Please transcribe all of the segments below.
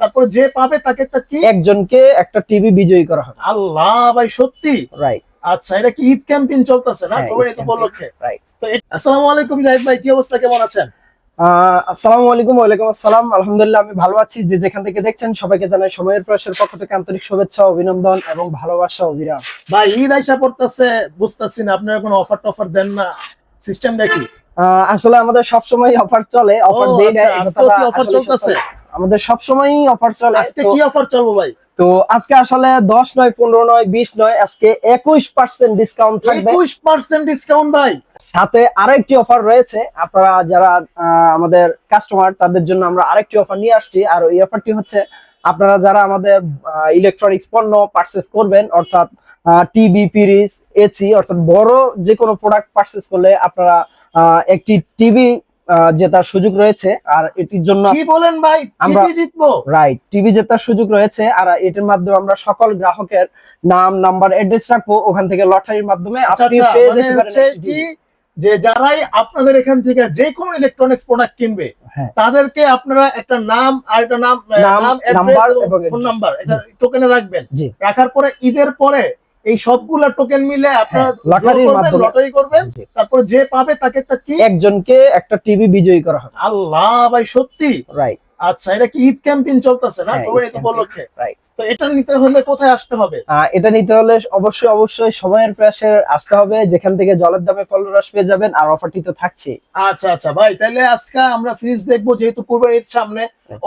তারপরে যে পাবে তাকে একটা কি? একজনকে একটা টিভি বিজয়ী করা হবে। আল্লাহ ভাই সত্যি? রাইট আচ্ছা এটা কি ঈদ ক্যাম্পেইন চলতেছে না? হ্যাঁ, এটা উপলক্ষে। Right. তো আসসালামু আলাইকুম জাহিদ ভাই কি অবস্থা? কেমন আছেন? আসসালামু আলাইকুম ওয়ালাইকুম আসসালাম। আলহামদুলিল্লাহ আমি ভালো আছি। যে যেখান থেকে দেখছেন সবাইকে জানাই সময়ের প্রয়াসের পক্ষ থেকে আন্তরিক শুভেচ্ছা অভিনন্দন এবং ভালোবাসা অভিরাম ভাই ঈদ আইসা পড়তেছে বুঝতেছি না আপনারা কোনো অফার টফার দেন না। সিস্টেম দেখি আহ, আসলে আমাদের সবসময় অফার চলে অফার দেই না আচ্ছা, কি offer আসলে চলতেছে? আমাদের সবসময়ই অফার চলে। আজকে কি অফার চলবো ভাই? তো আজকে আসলে দশ নয় পনেরো নয় বিশ নয় আজকে একুশ পার্সেন্ট ডিসকাউন্ট থাকবে। একুশ পার্সেন্ট ডিসকাউন্ট ভাই। সাথে আরেকটি অফার রয়েছে। আপনারা যারা আমাদের কাস্টমার তাদের জন্য আমরা আরেকটি অফার নিয়ে আসছি। আর এই অফারটি হচ্ছে আপনারা যারা আমাদের ইলেকট্রনিক্স পণ্য পারচেস করবেন অর্থাৎ টিভি পিরিজ এসি অর্থাৎ বড় যে কোনো প্রোডাক্ট পারচেস করলে আপনারা একটি টিভি জেতার সুযোগ রয়েছে আর এটির জন্য কি বলেন ভাই? আমরা- জিতবো? রাইট টিভি জেতার সুযোগ রয়েছে আর এটির মাধ্যমে আমরা সকল গ্রাহকের নাম নাম্বার অ্যাড্রেস রাখব। ওখান থেকে লটারির মাধ্যমে আচ্ছা আপনি আচ্ছা পেয়ে মানে যেতে পারেন কি যে যারাই আপনাদের এখান থেকে যে কোনো ইলেকট্রনিক্স প্রোডাক্ট কিনবে হ্যাঁ। তাদেরকে আপনারা একটা নাম আর একটা নাম নাম, ফোন নাম্বার এটা টোকেনে রাখবেন। রাখার পরে ঈদের পরে এই সবগুলা টোকেন মিলে আপনারা হ্যাঁ, লটারির মাধ্যমে। লটারি করবেন। তারপরে যে পাবে তাকে একটা কি একজনকে একটা টিভি বিজয়ী করা হবে আল্লাহ ভাই সত্যি রাইট আচ্ছা এটা কি ঈদ ক্যাম্পেইন চলতেছে না? হ্যাঁ, তবে এটা উপলক্ষে. তো এটা নিতে হলে কোথায় আসতে হবে? এটা নিতে হলে অবশ্যই অবশ্যই সময়ের আসতে হবে। যেখান থেকে জলের দামে ফলরস পেয়ে যাবেন আর অফারটি তো থাকছে আচ্ছা আচ্ছা। ভাই তাহলে আজকে আমরা ফ্রিজ দেখব যেহেতু পূর্ব ঈদ সামনে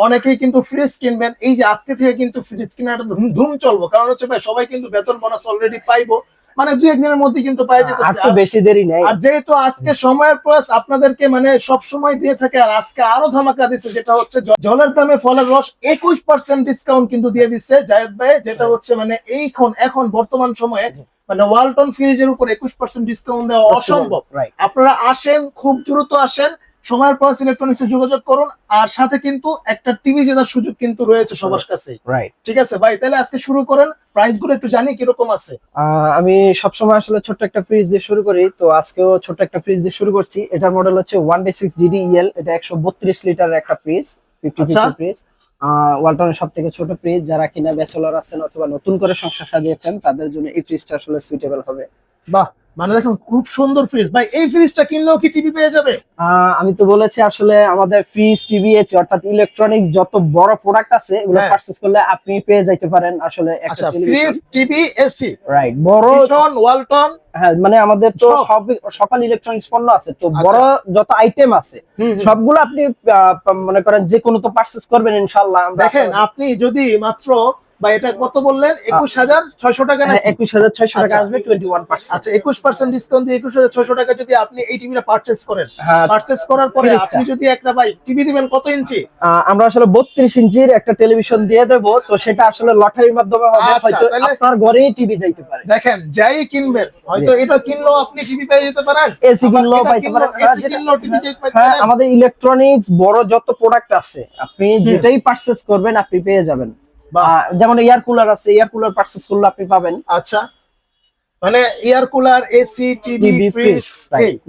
অনেকেই কিন্তু ফ্রিজ কিনবেন। এই যে আজকে থেকে কিন্তু ফ্রিজ কেনাটা ধুম চলবো। কারণ হচ্ছে ভাই সবাই কিন্তু বেতন বোনাস অলরেডি পাইবো। মানে দুই একদিনের মধ্যে কিন্তু পাই আর তো বেশি দেরি নেই। আর যেহেতু আজকে সময়ের প্রয়াস আপনাদেরকে মানে সব সময় দিয়ে থাকে আর আজকে আরও ধামাকা দিচ্ছে যেটা হচ্ছে জলের দামে ফলের রস একুশ পার্সেন্ট ডিসকাউন্ট কিন্তু দিয়ে দিচ্ছে জায়েদ ভাই যেটা হচ্ছে মানে এইখন এখন বর্তমান সময়ে মানে ওয়ালটন ফ্রিজের উপর একুশ পার্সেন্ট ডিসকাউন্ট দেওয়া অসম্ভব। আপনারা আসেন খুব দ্রুত আসেন সময়ের প্রয়াস ইলেকট্রনিক্সে যোগাযোগ করুন আর সাথে কিন্তু একটা টিভি জেতার সুযোগ কিন্তু রয়েছে সবার কাছে। রাইট ঠিক আছে ভাই তাহলে আজকে শুরু করেন প্রাইসগুলো একটু জানি কীরকম আছে। আমি সবসময় আসলে ছোট্ট একটা ফ্রিজ দিয়ে শুরু করি তো আজকেও ছোট্ট একটা ফ্রিজ দিয়ে শুরু করছি। এটার মডেল হচ্ছে one D six GD EL এটা একশো বত্রিশ লিটারের একটা ফ্রিজ। ফিফটি ফ্রিজ ওয়ালটনের সব থেকে ছোট ফ্রিজ যারা কিনা ব্যাচেলর আছেন অথবা নতুন করে সংসার সাজিয়েছেন তাদের জন্য এই ফ্রিজটা আসলে সুইটেবল হবে। বাহ মানে দেখুন খুব সুন্দর ফ্রিজ ভাই এই ফ্রিজটা কিনলেও কি টিভি পেয়ে যাবে? আমি তো বলেছি আসলে আমাদের ফ্রিজ টিভি এসি অর্থাৎ ইলেকট্রনিক যত বড় প্রোডাক্ট আছে এগুলো হ্যাঁ। পারচেস করলে আপনি পেয়ে যাইতে পারেন আসলে আচ্ছা ফ্রিজ টিভি এসি রাইট বড় ওয়ালটন হ্যাঁ মানে আমাদের তো সব। সকল ইলেকট্রনিক্স পণ্য আছে তো আচ্ছা। বড় যত আইটেম আছে সবগুলো আপনি মনে করেন যে কোনো তো পারচেস করবেন ইনশাআল্লাহ। দেখেন আপনি যদি মাত্র বা এটা কত বললেন? একুশ হাজার ছয়শো টাকা হ্যাঁ একুশ হাজার ছয়শো টাকা আচ্ছা। আসবে টোয়েন্টি ওয়ান পার্সেন্ট আচ্ছা একুশ পার্সেন্ট ডিসকাউন্ট দিয়ে একুশ হাজার ছয়শো টাকা যদি আপনি এই টিভিটা পারচেস করেন। হ্যাঁ পারচেস করার পরে আপনি যদি একটা ভাই টিভি দিবেন কত ইঞ্চি? আমরা আসলে বত্রিশ ইঞ্চির একটা টেলিভিশন দিয়ে দেব তো সেটা আসলে লটারির মাধ্যমে হবে আচ্ছা, হয়তো আপনার ঘরেই টিভি যাইতে পারে। দেখেন যাই কিনবেন হয়তো এটা কিনলেও আপনি টিভি পেয়ে যেতে পারেন। এসি কিনলেও পাইতে পারেন। এসি কিনলেও টিভি পাইতে হ্যাঁ পারেন আমাদের ইলেকট্রনিক্স বড় যত প্রোডাক্ট আছে আপনি যেটাই পারচেস করবেন আপনি পেয়ে যাবেন। যেমন এয়ার কুলার আছে এয়ার কুলার পারচেস করলে আপনি পাবেন। আচ্ছা। মানে air cooler AC TV fridge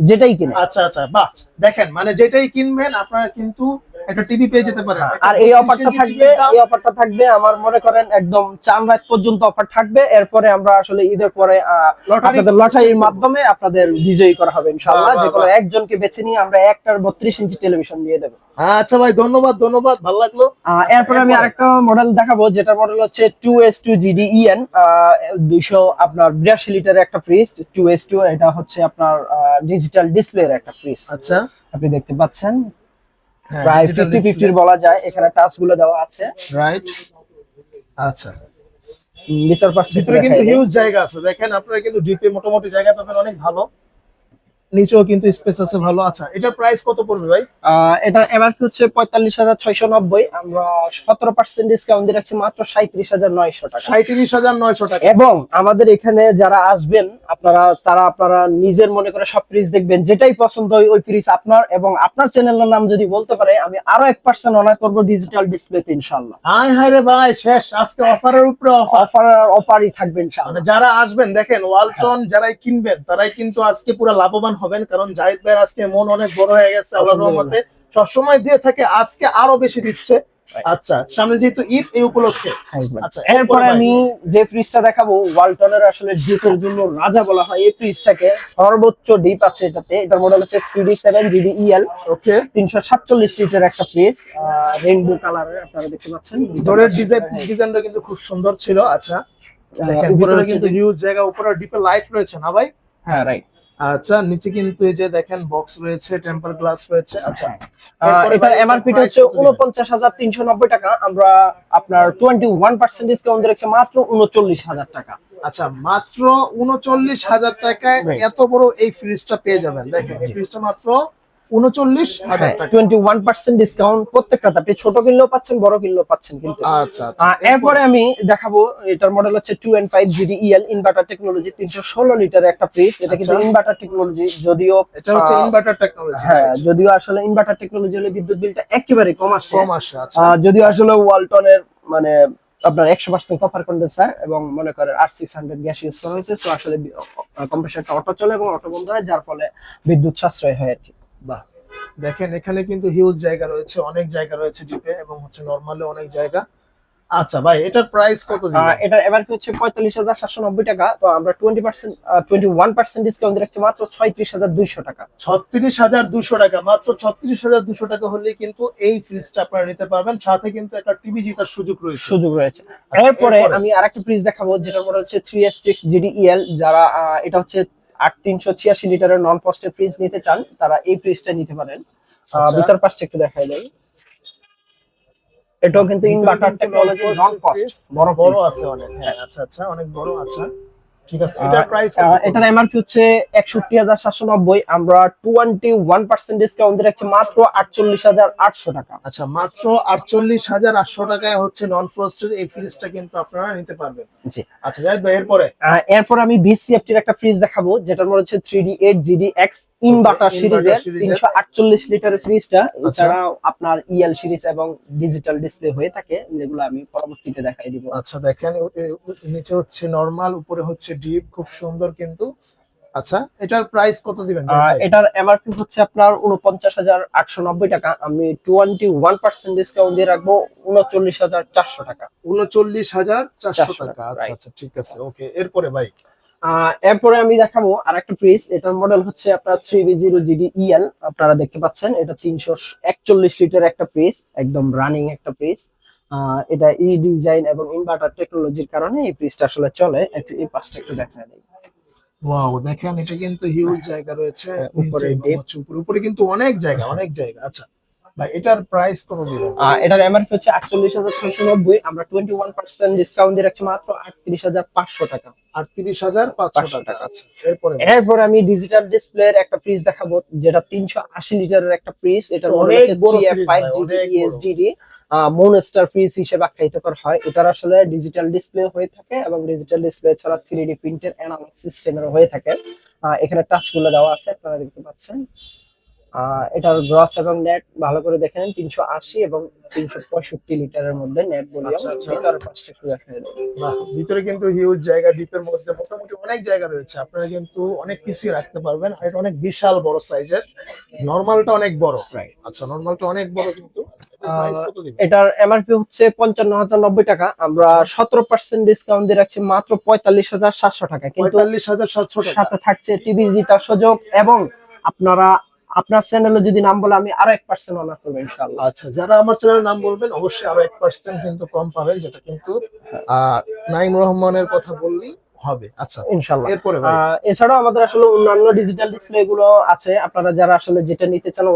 যেটাই কিনে আচ্ছা আচ্ছা বাহ। দেখেন মানে যেটাই কিনবেন আপনারা কিন্তু একটা টিভি পেয়ে যেতে পারেন। হ্যাঁ, আর এই অফারটা থাকবে এই অফারটা থাকবে আমার মনে করেন একদম চান রাত পর্যন্ত অফার থাকবে। এরপরে আমরা আসলে ঈদের পরে আপনাদের লটারির মাধ্যমে আপনাদের বিজয়ী করা হবে ইনশাআল্লাহ। যে কোনো একজনকে বেছে নিয়ে আমরা একটার বত্রিশ ইঞ্চি টেলিভিশন দিয়ে দেবো। আচ্ছা ভাই ধন্যবাদ ধন্যবাদ ভালো লাগল। এরপরে আমি? আরেকটা মডেল দেখাবো যেটা মডেল হচ্ছে টু এস টু জিডি দুইশো আপনার বিরাশি লিটারের একটা ফ্রিজ টু এস টু এটা হচ্ছে আপনার ডিজিটাল ডিসপ্লের একটা ফ্রিজ আচ্ছা। আপনি দেখতে পাচ্ছেন প্রায় ফিফটি ফিফটির বলা যায় এখানে টাচগুলো দেওয়া আছে। রাইট আচ্ছা। ভিতর পাশে ভিতরে কিন্তু হিউজ জায়গা আছে। দেখেন আপনারা কিন্তু ডিপে মোটামুটি জায়গা পাবেন অনেক ভালো। নিচেও কিন্তু স্পেস আছে ভালো আচ্ছা এটার প্রাইস কত পড়বে ভাই? এটা এমআরপি হচ্ছে পঁয়তাল্লিশ হাজার ছয়শো নব্বই আমরা সতেরো পার্সেন্ট ডিসকাউন্ট দিয়ে রাখছি মাত্র সাঁত্রিশ হাজার নয়শো টাকা। সাঁত্রিশ হাজার নয়শো টাকা। এবং আমাদের এখানে যারা আসবেন আপনারা তারা আপনারা নিজের মনে করে সব ফ্রিজ দেখবেন যেটাই পছন্দ হয় ওই ফ্রিজ আপনার এবং আপনার চ্যানেলের নাম যদি বলতে পারে আমি আরও এক পার্সেন্ট অনার করব ডিজিটাল ডিসপ্লেতে ইনশাল্লাহ হাই হাই রে ভাই শেষ। আজকে অফারের উপরে অফার। অফার অফারই থাকবে মানে ইনশাল্লাহ যারা আসবেন দেখেন ওয়ালটন যারাই কিনবেন তারাই কিন্তু আজকে পুরো লাভবান হবেন কারণ জাহিদ ভাইয়ের আজকে মন অনেক বড় হয়ে গেছে আল্লাহর রহমতে। সবসময় দিয়ে থাকে আজকে আরও বেশি দিচ্ছে। আচ্ছা সামনে যেহেতু ঈদ এই উপলক্ষে। আচ্ছা এরপরে আমি যে ফ্রিজটা দেখাবো ওয়ালটনের আসলে ডিপের জন্য রাজা বলা হয় এই ফ্রিজটাকে সর্বোচ্চ ডিপ আছে এটাতে। এটার মডেল হচ্ছে three seven GD EL okay তিনশো সাতচল্লিশ লিটার একটা ফ্রিজ রেইনবো কালারের আপনারা দেখতে পাচ্ছেন। ডোরের ডিজাইন ডিজাইনটা কিন্তু খুব সুন্দর ছিল আচ্ছা। দেখেন উপরে ভিতরে কিন্তু হিউজ জায়গা উপরে ডিপে লাইট রয়েছে না ভাই? হ্যাঁ রাইট আচ্ছা নিচে কিন্তু এই যে দেখেন বক্স রয়েছে টেম্পার গ্লাস রয়েছে। আচ্ছা এটা এমআরপি হচ্ছে কত দিবেন? উনপঞ্চাশ হাজার তিনশো নব্বই টাকা। আমরা আপনার টোয়েন্টি ওয়ান পার্সেন্ট ডিসকাউন্ট রেখেছি মাত্র উনচল্লিশ হাজার টাকা। আচ্ছা মাত্র উনচল্লিশ হাজার টাকায় এত বড় এই ফ্রিজটা পেয়ে যাবেন। দেখেন এই ফ্রিজটা মাত্র উনচল্লিশ হাজার টোয়েন্টি ওয়ান পার্সেন্ট ডিসকাউন্ট প্রত্যেকটাতে আপনি ছোট কিনলেও পাচ্ছেন বড় কিনলেও পাচ্ছেন কিন্তু। আচ্ছা আচ্ছা এরপরে? আমি দেখাবো এটার মডেল হচ্ছে two and five GD EL inverter technology তিনশো ষোলো লিটারের একটা ফ্রিজ এটা কিন্তু আচ্ছা। ইনভার্টার টেকনোলজি যদিও এটা হচ্ছে ইনভার্টার টেকনোলজি হ্যাঁ যদিও আসলে ইনভার্টার টেকনোলজি হলে বিদ্যুৎ বিলটা একেবারে কম আসে। কম আসে আচ্ছা। যদিও আসলে ওয়ালটনের মানে আপনার একশো পার্সেন্ট কপার কন্ডেন্সার এবং মনে করেন আর সিক্স হান্ড্রেড গ্যাস ইউজ করা হয়েছে সো আসলে কম্প্রেসারটা অটো চলে এবং অটো বন্ধ হয় যার ফলে বিদ্যুৎ সাশ্রয় হয় আর কি। বাহ। দেখেন এখানে কিন্তু হিউজ জায়গা রয়েছে অনেক জায়গা রয়েছে ডিপে এবং হচ্ছে নরমালে অনেক জায়গা। আচ্ছা ভাই এটার প্রাইস কত এটার এমআরপি হচ্ছে পঁয়তাল্লিশ হাজার সাতশো নব্বই টাকা তো আমরা twenty percent twenty one percent discount রাখছি মাত্র ছয়ত্রিশ হাজার দুইশো টাকা। ছত্রিশ হাজার দুশো টাকা মাত্র ছত্রিশ হাজার দুশো টাকা হলে কিন্তু এই ফ্রিজটা আপনারা নিতে পারবেন। সাথে কিন্তু একটা টিভি জিতার সুযোগ রয়েছে। সুযোগ রয়েছে। এরপরে? আমি আরেকটা ফ্রিজ দেখাবো যেটা মনে হচ্ছে three S six GD EL যারা এটা হচ্ছে আট তিনশো ছিয়াশি লিটারের নন পস্টের ফ্রিজ নিতে চান তারা এই ফ্রিজটা নিতে পারেন। আহ, আচ্ছা। ভিতর পাশটা একটু দেখাই দেয় এটাও কিন্তু ইনভার্টার টেকনোলজি নন কস্ট বড় বড় আছে অনেক। হ্যাঁ আচ্ছা আচ্ছা অনেক বড় আচ্ছা ঠিক আছে এটার প্রাইস এটার এমআরপি হচ্ছে আমরা ডিসকাউন্ট দিয়ে রাখছি মাত্র আটচল্লিশ হাজার আটশো টাকা। আচ্ছা মাত্র টাকায় হচ্ছে নন ফ্রস্টের এই ফ্রিজটা কিন্তু আপনারা নিতে পারবেন। জি। আচ্ছা যাই ভাই এরপরে? এরপর আমি বিসিএফটির একটা ফ্রিজ দেখাবো যেটার মধ্যে হচ্ছে three D eight GD X inverter সিরিজের series এর। তিনশো আটচল্লিশ লিটারের ফ্রিজটা আচ্ছা। এছাড়াও আপনার ইএল সিরিজ এবং ডিজিটাল ডিসপ্লে হয়ে থাকে যেগুলো আমি পরবর্তীতে দেখাই দিব। আচ্ছা দেখেন নিচে হচ্ছে নরমাল উপরে হচ্ছে ডিপ খুব সুন্দর কিন্তু। আচ্ছা এটার প্রাইস কত দিবেন? এটার এমআরপি হচ্ছে আপনার উনপঞ্চাশ হাজার আটশো নব্বই টাকা। আমি টোয়েন্টি ওয়ান পার্সেন্ট ডিসকাউন্ট দিয়ে রাখব উনচল্লিশ হাজার চারশো টাকা। উনচল্লিশ হাজার চারশো টাকা। টাকা, আচ্ছা আচ্ছা ঠিক আছে ওকে এরপরে ভাই? এরপরে আমি দেখাবো আর একটা ফ্রিজ এটার মডেল হচ্ছে আপনার three B zero GD EL আপনারা দেখতে পাচ্ছেন এটা তিনশো একচল্লিশ লিটার একটা ফ্রিজ একদম রানিং একটা ফ্রিজ এটা ই ডিজাইন এবং ইনভার্টার টেকনোলজির কারণে এই ফ্রিজটা আসলে চলে। একটু এই পাশটা একটু দেখা দেয় ওয়াও দেখেন এটা কিন্তু হিউজ জায়গা রয়েছে। হ্যাঁ, উপরে উপরে কিন্তু অনেক জায়গা অনেক জায়গা। আচ্ছা ভাই এটার প্রাইস কত দিবেন এটার এমআরপি হচ্ছে আটচল্লিশ হাজার ছয়শো নব্বই আমরা টোয়েন্টি ওয়ান পার্সেন্ট ডিসকাউন্ট দিয়ে রাখছি মাত্র টাকা। আটত্রিশ হাজার পাঁচশো 500 টাকা। আচ্ছা এরপরে? এরপর আমি ডিজিটাল ডিসপ্লের একটা ফ্রিজ দেখাবো যেটা লিটারের একটা ফ্রিজ এটার মডেল হচ্ছে মোনস্টার ফ্রিজ হিসেবে আখ্যায়িত করা হয়। এটার আসলে ডিজিটাল ডিসপ্লে হয়ে থাকে এবং ডিজিটাল ডিসপ্লে ছাড়া থ্রি ডি প্রিন্টের অ্যানালগ সিস্টেমের হয়ে থাকে। এখানে টাচগুলো দেওয়া আছে আপনারা দেখতে পাচ্ছেন। এটার গ্রস এবং নেট ভালো করে দেখে নেন তিনশো আশি এবং তিনশো পঁয়ষট্টি লিটারের মধ্যে নেট বলিও আচ্ছা, আচ্ছা। ভিতরে পাঁচটা একটু দেখা বাহ, ভিতরে কিন্তু হিউজ জায়গা ডিপের মধ্যে মোটামুটি অনেক জায়গা রয়েছে। আপনারা কিন্তু অনেক কিছুই রাখতে পারবেন আর এটা অনেক বিশাল বড় সাইজের নরমালটা অনেক বড়। Right. আচ্ছা নর্মালটা অনেক বড় কিন্তু। দিবেন? এটার এমআরপি হচ্ছে পঞ্চান্ন হাজার নব্বই টাকা। আমরা আচ্ছা। সতেরো পার্সেন্ট ডিসকাউন্ট দিয়ে রাখছি মাত্র পঁয়তাল্লিশ হাজার সাতশো টাকা। কিন্তু পঁয়তাল্লিশ হাজার সাতশো টাকা। থাকছে টিভি জিতার সুযোগ এবং আপনারা আপনার চ্যানেলে যদি নাম বলে আমি আরও এক পার্সেন্ট অনার করব ইনশাল্লাহ আচ্ছা যারা আমার চ্যানেলের নাম বলবেন অবশ্যই আরও এক পার্সেন্ট কিন্তু কম পাবেন যেটা কিন্তু আহ, নাইম রহমানের কথা বললেই হবে আচ্ছা। ইনশাল্লাহ এরপরে এছাড়াও আমাদের আসলে অন্যান্য ডিজিটাল ডিসপ্লে গুলো আছে। আপনারা যারা আসলে যেটা নিতে চান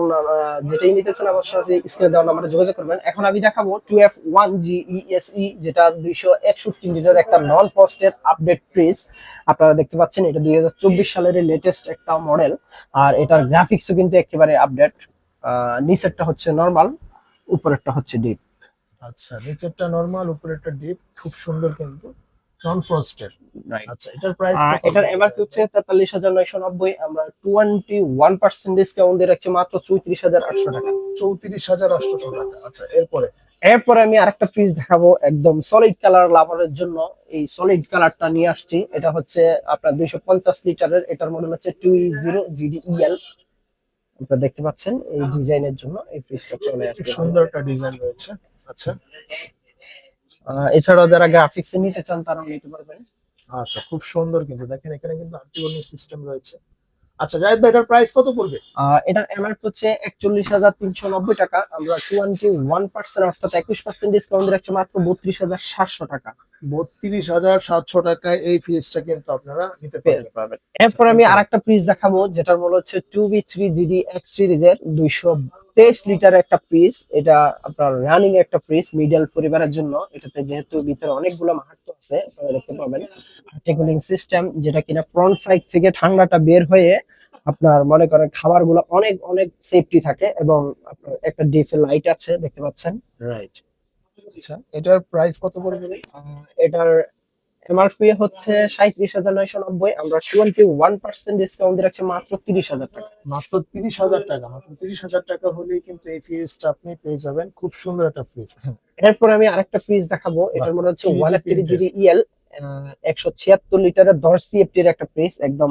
যেটাই নিতে চান অবশ্যই স্ক্রিনে দেওয়া নাম্বারে যোগাযোগ করবেন। এখন আমি দেখাবো two F one G ESE যেটা দুইশো একষট্টি লিটার একটা নন পোস্টের আপডেট ফ্রিজ আপনারা দেখতে পাচ্ছেন এটা দুই হাজার চব্বিশ সালের লেটেস্ট একটা মডেল আর এটার গ্রাফিক্সও কিন্তু একেবারে আপডেট নিচেরটা হচ্ছে নর্মাল উপরেরটা হচ্ছে ডিপ আচ্ছা নিচেরটা নরমাল উপরেরটা ডিপ খুব সুন্দর কিন্তু। নন ফ্রস্টেড আচ্ছা এটার প্রাইস এটার এমআরপি হচ্ছে? তেতাল্লিশ হাজার নয়শো নব্বই। আমরা টোয়েন্টি ওয়ান পার্সেন্ট ডিসকাউন্ট দিয়ে রাখছি মাত্র চৌত্রিশ হাজার আটশো টাকা। চৌত্রিশ হাজার আটশো টাকা। আচ্ছা এরপরে? এরপরে আমি আরেকটা ফ্রিজ দেখাবো একদম সলিড কালার লাভারের জন্য। এই সলিড কালারটা নিয়ে আসছি। এটা হচ্ছে আপনার দুইশো পঞ্চাশ লিটারের। এটার মডেল হচ্ছে টু জিরো জিডি ইএল আপনারা দেখতে পাচ্ছেন এই ডিজাইনের জন্য এই ফ্রিজটা চলে আসছে। সুন্দর একটা ডিজাইন রয়েছে। আচ্ছা। এছাড়াও যারা গ্রাফিক্স নিতে চান তারাও নিতে পারবেন। আচ্ছা খুব সুন্দর কিন্তু। দেখেন এখানে কিন্তু আর্টিওনি সিস্টেম রয়েছে। আচ্ছা জায়েদ ভাই এটার প্রাইস কত পড়বে? এটার এমআরপি হচ্ছে একচল্লিশ হাজার তিনশো নব্বই টাকা। আমরা টোয়েন্টি ওয়ান পার্সেন্ট অর্থাৎ একুশ পার্সেন্ট ডিসকাউন্ট রাখছি মাত্র বত্রিশ হাজার সাতশো টাকা। বত্রিশ হাজার সাতশো টাকায় এই ফ্রিজটা কিন্তু আপনারা নিতে পারবেন। এরপর আমি আরেকটা ফ্রিজ দেখাবো যেটার মূল্য হচ্ছে two B three GD X সিরিজের দুইশো তেইশ লিটার একটা ফ্রিজ এটা আপনার রানিং একটা ফ্রিজ মিডল পরিবারের জন্য। এটাতে যেহেতু ভিতরে অনেকগুলো মাহাত্ম আছে আপনারা দেখতে পাবেন। কুলিং সিস্টেম যেটা কিনা ফ্রন্ট সাইড থেকে ঠান্ডাটা বের হয়ে আপনার মনে করেন খাবারগুলো অনেক অনেক সেফটি থাকে এবং আপনার একটা ডিফে লাইট আছে দেখতে পাচ্ছেন? রাইট আচ্ছা এটার প্রাইস কত পড়বে? এটার এমআরপি হচ্ছে সাঁত্রিশ হাজার নয়শো নব্বই আমরা টোয়েন্টি ওয়ান পার্সেন্ট ডিসকাউন্ট দিয়ে রাখছি মাত্র তিরিশ হাজার টাকা। মাত্র তিরিশ হাজার টাকা মাত্র তিরিশ হাজার টাকা হলেই কিন্তু এই ফ্রিজটা আপনি পেয়ে যাবেন। খুব সুন্দর একটা ফ্রিজ এরপর আমি আরেকটা ফ্রিজ দেখাবো এটার মধ্যে হচ্ছে 3D one F three. GD EL একশো ছিয়াত্তর লিটারের দশ সিএফটি এর একটা ফ্রিজ একদম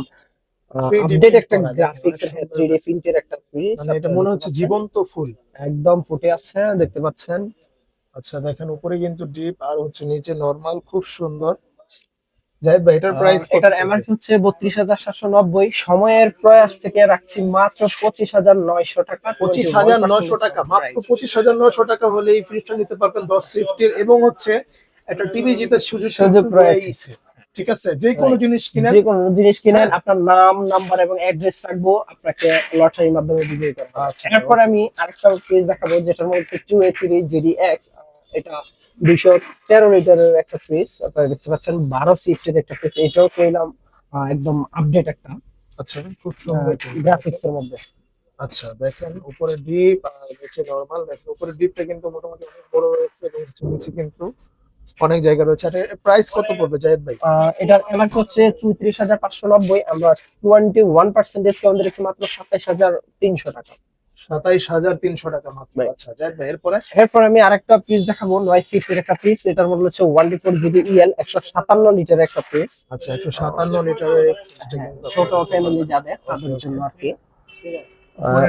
আপডেট একটা গ্রাফিক্স থ্রি ডি প্রিন্টের একটা ফ্রিজ মানে এটা মনে হচ্ছে জীবন্ত ফুল। একদম ফুটে আছে দেখতে পাচ্ছেন। আচ্ছা দেখেন উপরে কিন্তু ডিপ আর হচ্ছে নিচে নরমাল খুব সুন্দর। জাহিদ ভাই এটার প্রাইস এটার এমআরপি হচ্ছে বত্রিশ হাজার সাতশো নব্বই। সময়ের প্রয়াস থেকে রাখছি মাত্র পঁচিশ হাজার নয়শো টাকা। পঁচিশ হাজার নয়শো টাকা মাত্র price। পঁচিশ হাজার নয়শো টাকা হলে এই ফ্রিজটা নিতে পারবেন দশ সিফটির এবং হচ্ছে একটা টিভি জিতের সুযোগ সুযোগ রয়েছে। ঠিক আছে? যে কোনো জিনিস কিনেন। যে কোনো জিনিস কিনেন হ্যাঁ। আপনার নাম নাম্বার এবং অ্যাড্রেস রাখব আপনাকে লটারির মাধ্যমে বিজয়ী করব। আচ্ছা। এরপর আমি আরেকটা পেজ দেখাবো যেটার মধ্যে হচ্ছে টু এইচ জিডি এক্স এটা দুইশো তেরো লিটারের একটা ফ্রিজ আপনারা দেখতে পাচ্ছেন। বারো সিফটের একটা ফ্রিজ এটাও পেলাম আহ, একদম আপডেট একটা আচ্ছা। খুব সুন্দর গ্রাফিক্স এর মধ্যে। আচ্ছা দেখেন উপরে ডিপ আর নিচে নরমাল দেখেন উপরে ডিপটা কিন্তু মোটামুটি অনেক বড় রয়েছে এবং নিচে কিন্তু অনেক জায়গা রয়েছে। আর প্রাইস কত পড়বে জায়েদ ভাই? এটার এমআরপি হচ্ছে চৌত্রিশ হাজার পাঁচশো নব্বই আমরা টোয়েন্টি ওয়ান পার্সেন্ট ডিসকাউন্ট দিচ্ছি মাত্র সাতাইশ হাজার তিনশো টাকা। সাতাইশ হাজার তিনশো টাকা মাত্র। আচ্ছা জায়েদ ভাই এরপরে? এরপর আমি আরেকটা ফ্রিজ দেখাবো নয় সিফটের একটা এটার হচ্ছে one D four GB EL একশো সাতান্ন লিটারের একটা আচ্ছা একশো সাতান্ন লিটারের এই ফ্রিজটা কিন্তু ছোট ফ্যামিলি যাদের তাদের জন্য আর কি।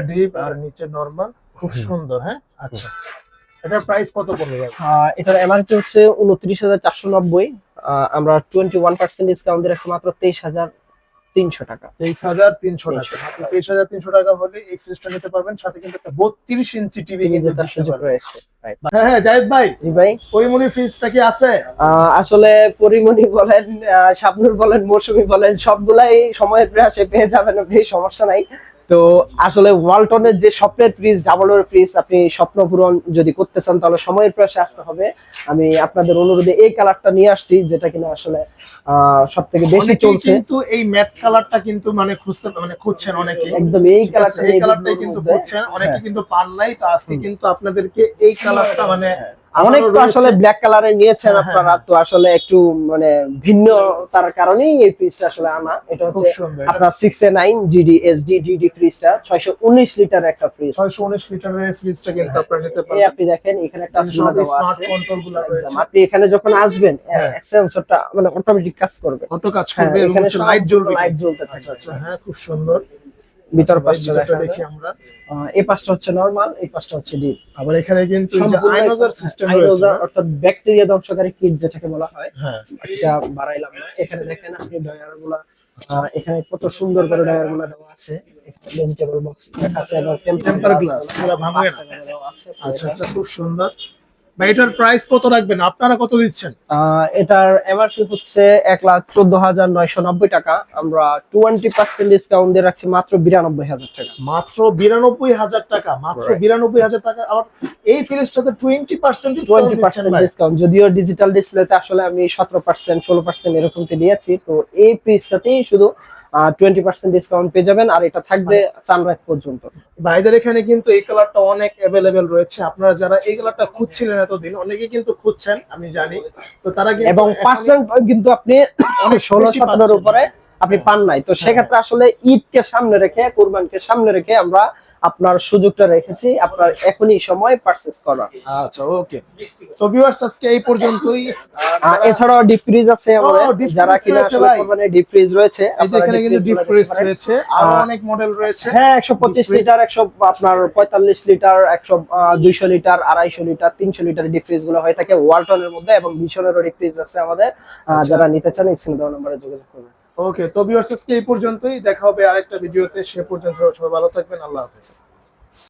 ডিপ আর নিচে নরমাল খুব সুন্দর হ্যাঁ? আচ্ছা এটার প্রাইস কত পড়বে এটার এমআরপি হচ্ছে উনত্রিশ হাজার চারশো নব্বই আমরা টোয়েন্টি ওয়ান পার্সেন্ট ডিসকাউন্ট দিয়ে মাত্র তেইশ হাজার তিনশো টাকা। তেইশ হাজার তিনশো টাকা তেইশ হাজার তিনশো টাকা হলে এই ফ্রিজটা নিতে পারবেন সাথে কিন্তু একটা বত্রিশ ইঞ্চি টিভি. হ্যাঁ হ্যাঁ জাহেদ ভাই জি ভাই। পরিমণি ফ্রিজটা কি আছে? আহ, আসলে পরিমণি বলেন শাবনুর বলেন মৌসুমী বলেন সবগুলাই সময়ের প্রয়াসে পেয়ে যাবেন আপনি সমস্যা নাই। তো আসলে ওয়ালটনের যে স্বপ্নের ফ্রিজ ডাবল ডোর ফ্রিজ আপনি স্বপ্ন পূরণ যদি করতে চান তাহলে সময়ের প্রয়াসে আসতে হবে। আমি আপনাদের অনুরোধে এই কালারটা নিয়ে আসছি যেটা কিনা আসলে সব থেকে বেশি চলছে। কিন্তু এই ম্যাট কালারটা কিন্তু মানে খুঁজতে মানে খুঁজছেন অনেকে একদম এই কালারটা এই কালারটাই কিন্তু খুঁজছেন অনেকে হ্যাঁ। কিন্তু পান নাই তো আজকে কিন্তু আপনাদেরকে এই কালারটা মানে অনেক তো আসলে ব্ল্যাক কালারে নিয়েছেন হ্যাঁ, আপনারা হ্যাঁ। তো আসলে একটু মানে ভিন্ন তার কারণেই এই ফ্রিজটা আসলে আনা। এটা হচ্ছে আপনার six A nine GD SD GD ফ্রিজটা ছয়শো উনিশ লিটার একটা ফ্রিজ ছয়শো উনিশ লিটারের ফ্রিজটা কিন্তু আপনারা নিতে এই পারবেন। আপনি দেখেন এখানে একটা স্মার্ট আছে। কন্ট্রোলগুলো রয়েছে। আপনি এখানে যখন আসবেন হ্যাঁ। সেন্সরটা মানে অটোমেটিক কাজ করবে। অটো কাজ হ্যাঁ, করবে এখানে লাইট জ্বলবে লাইট জ্বলতে আচ্ছা থাকবে। আচ্ছা হ্যাঁ খুব সুন্দর। ভিতর আচ্ছা, পাশটা দেখি আমরা। এই পাশটা হচ্ছে নরমাল এই পাশটা হচ্ছে ডিপ আবার এখানে কিন্তু এই যে আইনোজার সিস্টেম রয়েছে অর্থাৎ ব্যাকটেরিয়া ধ্বংসকারী কিট যেটাকে বলা হয়। হ্যাঁ। এটা বাড়াইলাম। না এখানে দেখেন আপনি ডায়ারগুলা আহ, এখানে কত সুন্দর করে ডায়ারগুলা দেওয়া আছে। ভেজিটেবল বক্স আছে আবার টেম্পার গ্লাস এগুলা ভাঙবে আছে। আচ্ছা আচ্ছা খুব সুন্দর। ভাই এটার প্রাইস কত রাখবেন? আপনারা কত দিচ্ছেন? এটার এমআরপি হচ্ছে এক লাখ চোদ্দ হাজার নয়শো নব্বই টাকা। আমরা টোয়েন্টি পার্সেন্ট ডিসকাউন্ট দিয়ে রাখছি মাত্র বিরানব্বই হাজার টাকা। মাত্র বিরানব্বই হাজার টাকা মাত্র বিরানব্বই হাজার টাকা। আবার এই ফ্রিজটাতে twenty percent twenty percent discount যদিও ডিজিটাল ডিসপ্লেতে আসলে আমি সতেরো পার্সেন্ট ষোলো পার্সেন্ট এরকমতে দিয়েছি। তো এই প্রিজটাতেই শুধু টোয়েন্টি পার্সেন্ট ডিসকাউন্ট পেয়ে যাবেন আর এটা থাকবে চানরাত পর্যন্ত। ভাইদের এখানে কিন্তু এই কালারটা অনেক অ্যাভেলেবেল রয়েছে। আপনারা যারা এই কালারটা খুঁজছিলেন এতদিন অনেকে কিন্তু খুঁজছেন আমি জানি। তো তারা কিন্তু এবং পার্সেন্ট কিন্তু আপনি ষোলো সতেরোর উপরে আপনি পান নাই। তো সেক্ষেত্রে আসলে ঈদকে সামনে রেখে কোরবানকে সামনে রেখে আমরা আপনার সুযোগটা রেখেছি। আপনার এখনই সময় পারচেস করার। আচ্ছা ওকে তো ভিউয়ার্স আজকে এই পর্যন্তই। এছাড়াও ডিপ ফ্রিজ আছে আমাদের। যারা কিনা আসলে ভাই। কোরবানির ডিপ ফ্রিজ রয়েছে এখানে কিন্তু ডিপ ফ্রিজ রয়েছে। আরও অনেক মডেল রয়েছে। হ্যাঁ একশো পঁচিশ Deep freeze। লিটার একশো আপনার পঁয়তাল্লিশ লিটার একশো দুইশো লিটার আড়াইশো লিটার তিনশো লিটার ডিপ ফ্রিজগুলো হয়ে থাকে। ওয়ালটনের মধ্যে এবং ভীষণেরও ডিপ ফ্রিজ আছে আমাদের। যারা নিতে চান স্ক্রিনে দেওয়া নম্বরে যোগাযোগ করবেন। ওকে তো ভিউয়ার্স আজকে এই পর্যন্তই। দেখা হবে আরেকটা ভিডিওতে সে পর্যন্ত সবাই ভালো থাকবেন। আল্লাহ হাফেজ।